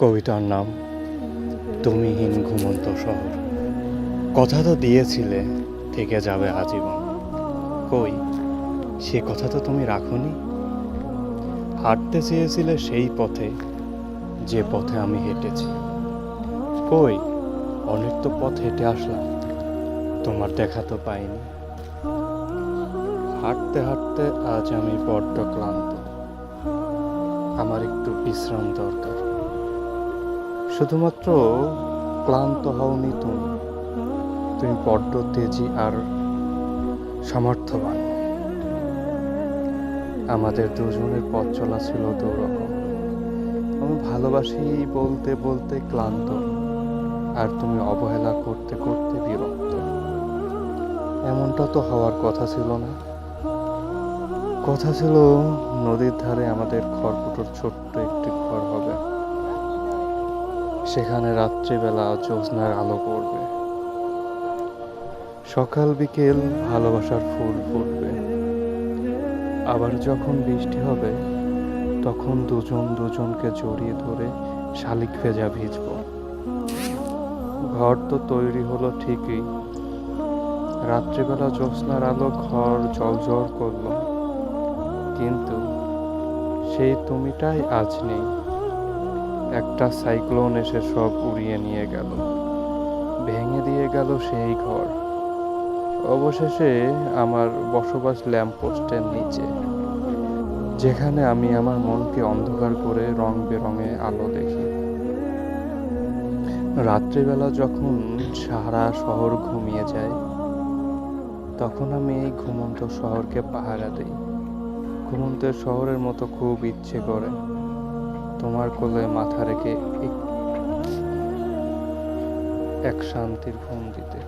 কবিতার নাম, তুমিহীন ঘুমন্ত শহর। কথা তো দিয়েছিলে, থেকে যাবে আজীবন। কই, সে কথা তো তুমি রাখনি? হাঁটতে চেয়েছিলে সেই পথে, যে পথে আমি হেঁটেছি। কই অনেক তো পথ হেঁটে আসলাম, তোমার দেখা তো পাইনি। হাঁটতে হাঁটতে আজ আমি বড্ড ক্লান্ত। আমার একটু বিশ্রাম দরকার। শুধুমাত্র ক্লান্ত হওনি তুমি। তুমি বড্ড তেজি আর সামর্থ্যবান। আমাদের দুজনের পথ চলা ছিল দুরকম। আমি ভালোবাসি বলতে বলতে ক্লান্ত, আর তুমি অবহেলা করতে করতে বিরক্ত। এমনটা তো হওয়ার কথা ছিল না। কথা ছিল নদীর ধারে আমাদের খড়কুটোর ছোট্ট একটি ঘর হবে। সেখানে রাত্রিবেলা জ্যোৎস্নার আলো পড়বে। সকাল বিকেল ভালোবাসার ফুল ফুটবে। আবার যখন বৃষ্টি হবে, তখন দুজন দুজনকে জড়িয়ে ধরে শালিক ভেজা ভিজব। ঘর তো তৈরি হলো ঠিকই। রাত্রিবেলা জ্যোৎস্নার আলো ঘর জলজল করল। কিন্তু সেই তুমিটাই আজ নেই। একটা সাইক্লোন এসে সব উড়িয়ে নিয়ে গেল। ভেঙে দিয়ে গেল সেই ঘর। অবশেষে আমার বসবাস ল্যাম্পপোস্টের নিচে, যেখানে আমি আমার মনকে অন্ধকার করে রং বেরঙে আলো দেখি। রাত্রিবেলা যখন সারা শহর ঘুমিয়ে যায়, তখন আমি এই ঘুমন্ত শহরকে পাহারা দিই। ঘুমন্তের শহরের মতো খুব ইচ্ছে করে। তোমার কোলে মাথা রেখে এক- শান্তির ঘুম দিতে।